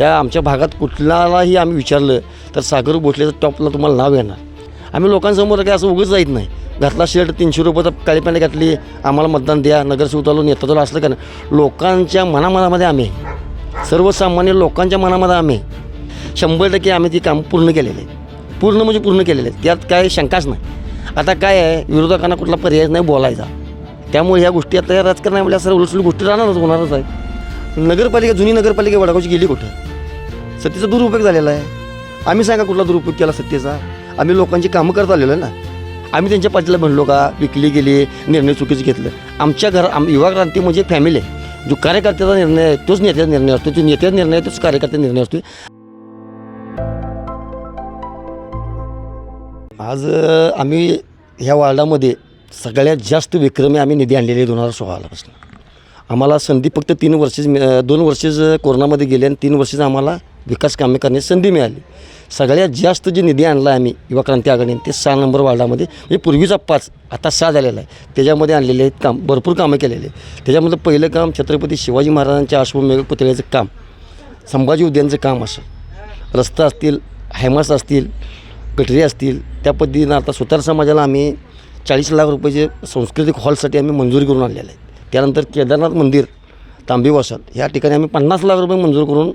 त्या आमच्या भागात कुठलाही आम्ही विचारलं तर सागर भोसलेचं टॉपला तुम्हाला नाव येणार. आम्ही लोकांसमोर काय असं उगंच जाईत नाही. घातला शर्ट तीनशे रुपयाचा काळी पॅन्ट घातली आम्हाला मतदान द्या नगरसेवक आलो नेता झालो असलं का नाही. लोकांच्या मनामनामध्ये आम्ही आहे. सर्वसामान्य लोकांच्या मनामध्ये आम्ही आहे. शंभर टक्के आम्ही ती कामं पूर्ण केलेले आहेत. पूर्ण म्हणजे पूर्ण केलेले आहेत. त्यात काय शंकाच नाही. आता काय आहे विरोधकांना कुठला पर्याय नाही बोलायचा. त्यामुळे ह्या गोष्टी आता या राजकारणामध्ये असं उलटसुल गोष्टी राहणारच होणारच आहे नगरपालिका जुनी नगरपालिका वडागावची गेली कुठं? सत्तेचा दुरुपयोग झालेला आहे. आम्ही सांगा कुठला दुरुपयोग केला सत्तेचा आम्ही लोकांची कामं करत आलेलो आहे ना. आम्ही त्यांच्या पाठीला म्हणलो का? विकली गेली निर्णय चुकीचं घेतलं. आमच्या घर आम युवा क्रांती म्हणजे फॅमिली आहे. जो कार्यकर्त्याचा निर्णय आहे तोच नेत्याचा निर्णय असतो. तो नेत्याचा निर्णय आहे, तोच कार्यकर्त्याचा निर्णय असतो. आज आम्ही ह्या वार्डामध्ये सगळ्यात जास्त विक्रमी आम्ही निधी आणलेले दोन हजार सोळापासून आम्हाला संधी फक्त तीन वर्षेच दोन वर्षच कोरोनामध्ये गेले आणि तीन वर्षच आम्हाला विकास कामे करण्याची संधी मिळाली. सगळ्यात जास्त जे निधी आणला आम्ही युवा क्रांती आघाडीने ते सहा नंबर वार्डामध्ये म्हणजे पूर्वीचा पाच आता सहा झालेला आहे. त्याच्यामध्ये आणलेले आहेत काम भरपूर कामं केलेले आहेत. त्याच्यामध्ये पहिलं काम छत्रपती शिवाजी महाराजांच्या अश्वमेघ पुतळ्याचं काम संभाजी उद्यानचं काम असं. रस्ता असतील हैमास असतील गटरी असतील त्या पद्धतीनं आता सुतार समाजाला आम्ही चाळीस लाख रुपयाचे सांस्कृतिक हॉलसाठी आम्ही मंजूर करून आणलेलं आहे त्यानंतर केदारनाथ मंदिर तांबीवासन वसात ह्या ठिकाणी आम्ही पन्नास लाख रुपये मंजूर करून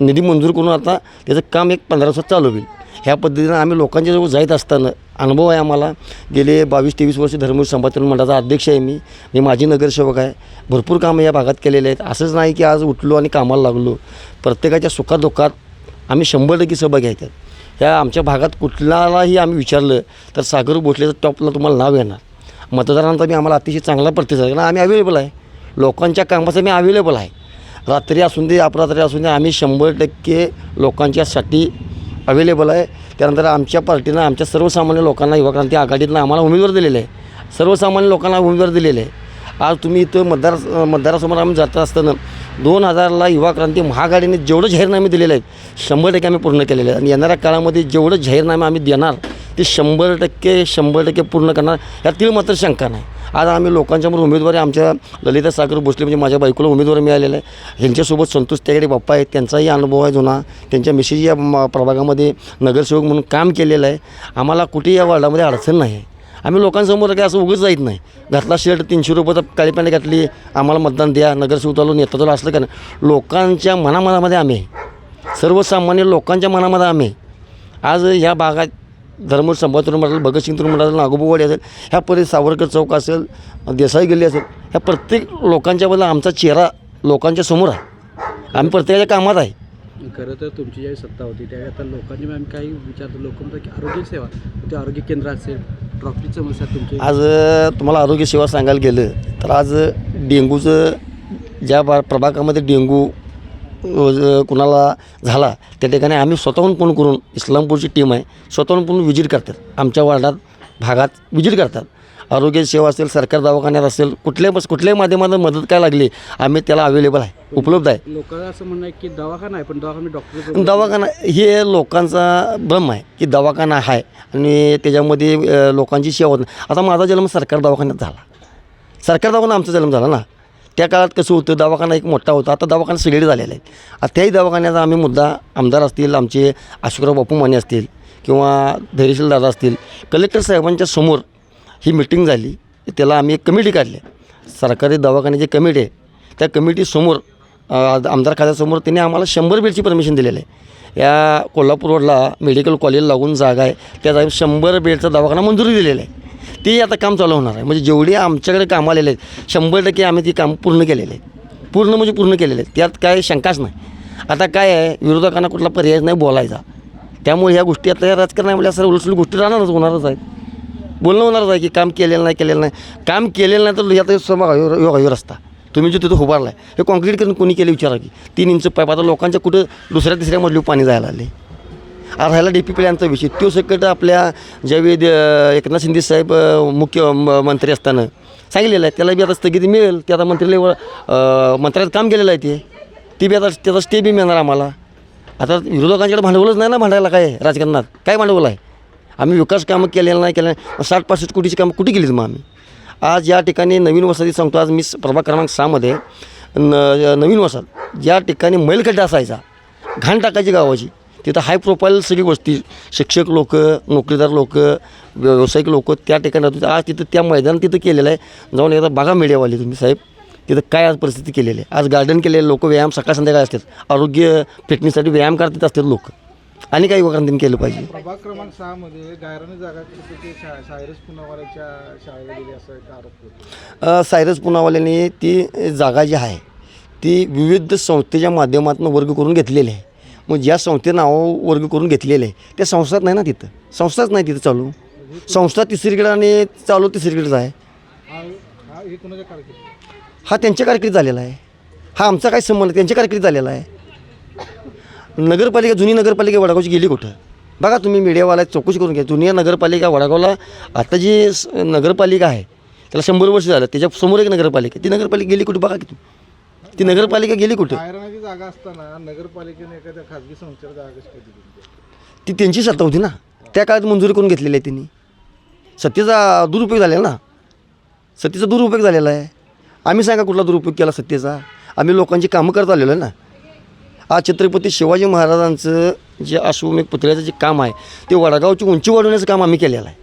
निधी मंजूर करून आता त्याचं काम एक पंधरा वर्षात चालू होईल. ह्या पद्धतीनं आम्ही लोकांच्या जवळ जायत असताना अनुभव आहे आम्हाला गेले बावीस तेवीस वर्ष धर्मवीर संभातन मंडळाचा अध्यक्ष आहे मी. मी माजी नगरसेवक आहे. भरपूर कामं या भागात केलेले आहेत. असंच नाही की आज उठलो आणि कामाला लागलो. प्रत्येकाच्या सुखादुःखात आम्ही शंभर टक्के सहभागी घ्यायच्यात ह्या आमच्या भागात कुठल्यालाही आम्ही विचारलं तर सागर भोसलेचं टॉपला तुम्हाला नाव येणार. मतदारांचा मी आम्हाला अतिशय चांगला प्रतिसाद आहे. कारण आम्ही अवेलेबल आहे. लोकांच्या कामाचं मी अवेलेबल आहे. रात्री असून दे अपरात्री असून दे आम्ही शंभर टक्के लोकांच्यासाठी अवेलेबल आहे. त्यानंतर आमच्या पार्टीनं आमच्या सर्वसामान्य लोकांना युवा क्रांती आघाडीतनं आम्हाला उमेदवार दिलेले आहे. सर्वसामान्य लोकांना उमेदवार दिलेले आहे. आज तुम्ही इथं मतदार मतदारासमोर आम्ही जात असताना दोन हजारला युवा क्रांती महाआघाडीने जेवढं जाहीरनामे दिलेले आहेत शंभर टक्के आम्ही पूर्ण केलेले आहेत. आणि येणाऱ्या काळामध्ये जेवढं जाहीरनामे आम्ही देणार ते शंभर टक्के शंभर टक्के पूर्ण करणार यातील मात्र शंका नाही. आज आम्ही लोकांच्यामध्ये उमेदवारी आमच्या ललिता सागर भोसले म्हणजे माझ्या बायकोला उमेदवार मिळालेला आहे. ह्यांच्यासोबत संतोष त्याकडे बाप्पा आहेत. त्यांचाही अनुभव आहे जुना. त्यांच्या मिसेस या म- प्रभागामध्ये नगरसेवक म्हणून काम केलेलं आहे. आम्हाला कुठेही या वार्डामध्ये अडचण नाही. आम्ही लोकांसमोर काय असं उगंच जाईत नाही. घातला शर्ट तीनशे रुपयाचा काळी पॅन्ट घातली आम्हाला मतदान द्या नगरसेवक आलो नेता चालू असलं का नाही. लोकांच्या मनामनामध्ये आम्ही आहे. सर्वसामान्य लोकांच्या मनामध्ये आम्ही आहे. आज ह्या भागात धर्मवीर संभातून म्हणाल भगतसिंग तरुण म्हणाल नागोबावाडी असेल ह्या परिसर सावरकर चौक असेल देसाई गल्ली असेल ह्या प्रत्येक लोकांच्याबद्दल आमचा चेहरा लोकांच्या समोर आहे. आम्ही प्रत्येकाच्या कामात आहे. खरं तर तुमची ज्यावेळी सत्ता होती त्यावेळी आता लोकांनी आम्ही काही विचारतो लोक म्हणतात की आरोग्य सेवा ते आरोग्य केंद्र असेल ट्रॉफिक समस्या तुमची? आज तुम्हाला आरोग्य सेवा सांगायला गेलं तर आज डेंग्यूचं ज्या बा प्रभागामध्ये ज- कुणाला झाला त्या ठिकाणी आम्ही स्वतःहून फोन करून इस्लामपूरची टीम आहे स्वतःहून फोन विजिट करतात. आमच्या वार्डात भागात विजिट करतात. आरोग्य सेवा असेल सरकार दवाखान्यात असेल कुठल्याही बस कुठल्याही माध्यमातून मदत काय लागली आम्ही त्याला अवेलेबल आहे उपलब्ध आहे. लोकांना असं म्हणणं आहे की दवाखाना आहे पण दवाखाना डॉक्टर दवाखाना हे लोकांचा भ्रम आहे की दवाखाना आहे आणि त्याच्यामध्ये लोकांची सेवा होत आता माझा जन्म सरकार दवाखान्यात झाला. सरकार दवाखाना आमचा जन्म झाला ना. त्या काळात कसं होतं दवाखाना एक मोठा होता. आता दवाखाना सगळे झालेला आहे आता त्याही दवाखान्याचा आम्ही मुद्दा आमदार असतील आमचे अशोकराव बापू माने असतील किंवा धैर्यशील दादा असतील कलेक्टर साहेबांच्या समोर ही मिटिंग झाली. त्याला आम्ही एक कमिटी काढली. सरकारी दवाखान्याची कमिटी आहे त्या कमिटीसमोर आमदार खात्यासमोर त्यांनी आम्हाला शंभर बेडची परमिशन दिलेलं आहे. या कोल्हापूर रोडला मेडिकल कॉलेज लागून जागा आहे. त्या जागी शंभर बेडचा दवाखाना मंजुरी दिलेला आहे. ते आता काम चालू होणार आहे. म्हणजे जेवढे आमच्याकडे कामं आलेले आहेत शंभर टक्के आम्ही ती काम पूर्ण केलेले आहेत. पूर्ण म्हणजे पूर्ण केलेले आहेत. त्यात काय शंकाच नाही. आता काय आहे विरोधकांना कुठला पर्याय नाही बोलायचा. त्यामुळे ह्या गोष्टी आता या राजकारणामध्ये म्हणजे सर्व उलसुल गोष्टी राहणारच होणारच आहेत. बोलणं होणारच आहे की काम केलेलं नाही केलेलं नाही. काम केलेलं नाही तर यात समा योगायोग रस्ता. तुम्ही जो तिथं उभारला आहे हे कॉन्क्रीट करून कोणी केलं विचारा की. तीन इंच पाईप आता लोकांच्या कुठं दुसऱ्या तिसऱ्या मजली पाणी जायला आले आता राहिला डी पी प्लॅनचा विषय. तो सकट आपल्या ज्यावेळी एकनाथ शिंदे साहेब मुख्य म- मंत्री असताना सांगितलेलं आहे त्याला बी आता स्थगिती मिळेल. ते आता मंत्र्यालय मंत्र्यात काम केलेलं आहे ते. ती बी आता त्याचा स्टे बी मिळणार आम्हाला. आता विरोधकांच्याकडे भांडवलच नाही ना भांडायला काय राजकारणात? काय भांडवल आहे? आम्ही विकास कामं केलेलं नाही केलं नाही. साठ पासष्ट कोटीची कामं कुठे केली मग आम्ही? आज या ठिकाणी नवीन वसाहती सांगतो. आज मी प्रभाग क्रमांक सहामध्ये न नवीन वसाहत. ज्या ठिकाणी मैलखड्डा असायचा घाण टाकायची गावाची. तिथं हाय प्रोफाईल सगळी वस्ती शिक्षक लोक नोकरीदार लोक व्यावसायिक लोक त्या ठिकाणी होते. आज तिथं त्या मैदान तिथं केलेलं आहे. जाऊन एकदा बघा मीडियावाले तुम्ही साहेब. तिथं काय आज परिस्थिती केलेली आहे. आज गार्डन केलेले लोक व्यायाम सकाळ संध्याकाळ असतात. आरोग्य फिटनेससाठी व्यायाम करतात असतात लोक. आणि काही युवकांनी केलं पाहिजे. प्रभाग क्रमांक सहा मध्ये गायराने जागा सायरस पुनावाल्याच्या शाळेला दिली असं एक आरोप होतो. अ, सायरस पुनावाल्याने ती जागा जी आहे ती विविध संस्थेच्या माध्यमातून वर्ग करून घेतलेली आहे. मग ज्या संस्थेनं नाव वर्ग करून घेतलेले. आहे त्या संस्थाच नाही ना तिथं. संस्थाच नाही तिथं चालू संस्था तिसरीकडे आणि चालू तिसरीकडेच आहे. हा त्यांच्या कारकिर्दीत झालेला आहे. हा आमचा काय संबंध त्यांच्या कारकिर्दीत झालेला आहे. नगरपालिका जुनी नगरपालिका वडागावची गेली कुठं? बघा तुम्ही मीडियावाला चौकशी करून घ्या. जुनी नगरपालिका वडागावला आता जी स- नगरपालिका आहे त्याला शंभर वर्ष झालं. त्याच्यासमोर एक नगरपालिका ती नगरपालिका गेली कुठं? बघा की तुम्ही. ती नगरपालिका गेली कुठं? जागा असताना नगरपालिकेने एखाद्या खाजगी संस्थेला जागा कशी काय दिली ती त्यांची सत्ता होती ना. त्या काळात मंजुरी करून घेतलेली आहे त्यांनी. सत्तेचा दुरुपयोग झालेला ना. सत्तेचा दुरुपयोग झालेला आहे. आम्ही सांगा कुठला दुरुपयोग केला सत्तेचा आम्ही लोकांची कामं करत आलेलो आहे ना. आज छत्रपती शिवाजी महाराजांचं जे अश्वमेघ पुतळ्याचं जे काम आहे ते वडगावची उंची वाढवण्याचं काम आम्ही केलेलं आहे.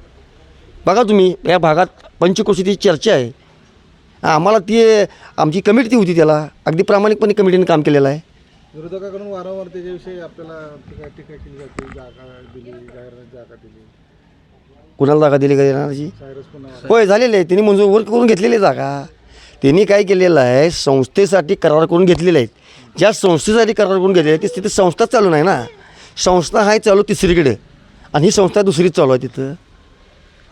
बघा तुम्ही या भागात पंचक्रोशीची चर्चा आहे. आम्हाला ती आमची कमिटी ती होती त्याला. अगदी प्रामाणिकपणे कमिटीने काम केलेलं आहे. विरोधकाकडून वारंवार त्याच्याविषयी आपल्याला टीका केली जाते जागा दिली गायरानाची जागा दिली. कुणाला जागा दिली का होय झालेले आहे. त्यांनी मंजूर वर्क करून घेतलेली आहे जागा. त्यांनी काय केलेलं आहे संस्थेसाठी करार करून घेतलेले आहेत. ज्या संस्थेसाठी करार करून घेतलेले आहेत तिथे संस्थाच चालू नाही ना. संस्था आहे चालू तिसरीकडे. आणि ही संस्था दुसरीच चालू आहे तिथं.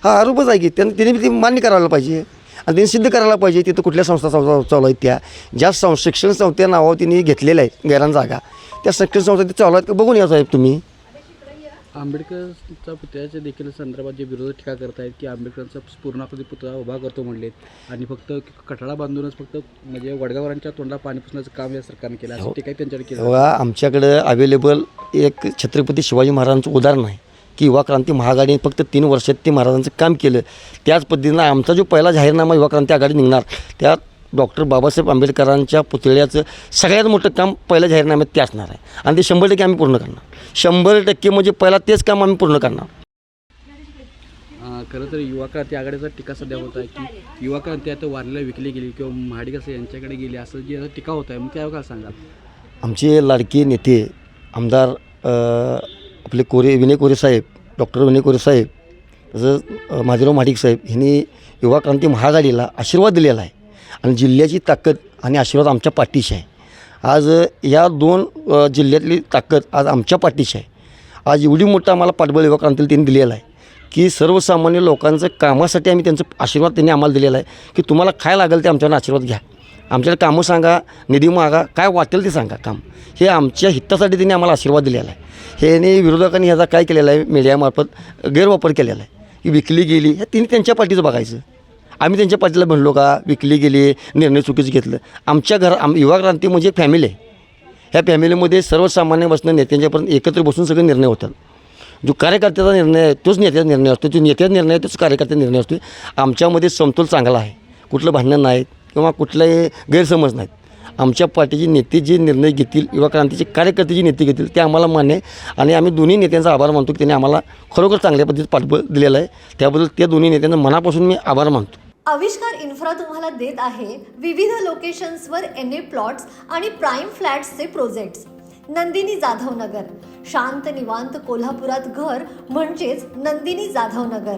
हा आरोपच आहे की त्यांनी त्यांनी ती मान्य करायला पाहिजे. आणि त्यांनी सिद्ध करायला पाहिजे तिथं कुठल्या संस्था चालू आहेत त्या. ज्या सं शिक्षण संस्थे नावावर त्यांनी घेतलेल्या आहेत गैरान जागा. त्या शिक्षण संस्था तिथे चालू आहेत का? बघून या साहेब तुम्ही. आंबेडकरचा पुतळ्याच्या देखील संदर्भात जे विरोधक टीका करतायत की आंबेडकरांचा पूर्णाकृती पुतळा उभा करतो म्हणलेत आणि फक्त कठडा बांधूनच फक्त म्हणजे वडगावरांच्या तोंडाला पाणी पुसण्याचं काम या सरकारने केलं असं टीका त्यांच्याकडे केलं बघा आमच्याकडं अवेलेबल एक छत्रपती शिवाजी महाराजांचं उदाहरण आहे. की युवा क्रांती महाआघाडीने फक्त तीन वर्षात ते महाराजांचं काम केलं. त्याच पद्धतीनं आमचा जो पहिला जाहीरनामा युवा क्रांती आघाडी निघणार त्यात डॉक्टर बाबासाहेब आंबेडकरांच्या पुतळ्याचं सगळ्यात मोठं काम पहिल्या जाहीरनाम्यात ते असणार आहे. आणि ते शंभर टक्के आम्ही पूर्ण करणार. शंभर टक्के म्हणजे पहिला तेच काम आम्ही पूर्ण करणार. खरं तर युवा क्रांती आघाडीचा टीका सध्या होत आहे की युवा क्रांती आता वारीला विकली गेली किंवा महाडिक यांच्याकडे गेली असं जे टीका होत आहे मग त्यावर काय सांगाल? आमचे लाडके नेते आमदार आपले कोरे विनय कोरे साहेब डॉक्टर विनय कोरे साहेब तसंच माझीराव माडिक महाडिक साहेब ह्यांनी युवा क्रांती महाआघाडीला आशीर्वाद दिलेला आहे. आणि जिल्ह्याची ताकद आणि आशीर्वाद आमच्या पाठीशी आहे. आज या दोन जिल्ह्यातली ताकद आज आमच्या पाठीशी आहे. आज एवढी मोठं आम्हाला पाठबळ युवा क्रांतीला त्यांनी दिलेलं आहे की सर्वसामान्य लोकांचं कामासाठी आम्ही त्यांचं आशीर्वाद त्यांनी आम्हाला दिलेला आहे की तुम्हाला काय लागेल ते आमच्याकडून आशीर्वाद घ्या. आमच्याकडे कामं सांगा निधी मागा काय वाटेल ते सांगा काम. हे आमच्या हितासाठी त्यांनी आम्हाला आशीर्वाद दिलेला आहे. हे विरोधकांनी ह्याचा काय केलेला आहे? मीडियामार्फत गैरवापर केलेला आहे. की विकली गेली हे तिने त्यांच्या पाठीचं बघायचं. आम्ही त्यांच्या पाठीला म्हणलो का विकली गेली निर्णय चुकीचं घेतलं. आमच्या घर आम युवा क्रांती म्हणजे एक फॅमिली आहे. ह्या फॅमिलीमध्ये सर्वसामान्य बसणं नेत्यांच्यापर्यंत एकत्र बसून सगळे निर्णय होतात. जो कार्यकर्त्याचा निर्णय आहे तोच नेत्याचा निर्णय असतो. जो नेत्याचा निर्णय आहे तोच कार्यकर्त्याचा निर्णय असतो. आमच्यामध्ये समतोल चांगला आहे. कुठलं भांडण नाहीत. किंवा कुठलाही गैरसमज नाहीत. आमच्या पार्टीचे नेते जे निर्णय घेतील युवा क्रांतीचे कार्यकर्ते जे नेते घेतील ते आम्हाला मान्य आहे. आणि आम्ही दोन्ही नेत्यांचा आभार मानतो की त्यांनी आम्हाला खरोखर चांगल्या पद्धतीत पाठबळ दिलेलं आहे. त्याबद्दल त्या दोन्ही नेत्यांना मनापासून मी आभार मानतो. आविष्कार इन्फ्रा तुम्हाला देत आहे विविध लोकेशन्सवर एन ए प्लॉट्स आणि प्राईम फ्लॅट्सचे प्रोजेक्ट्स. नंदिनी जाधव नगर शांत निवांत कोल्हापुरात घर म्हणजेच नंदिनी जाधव नगर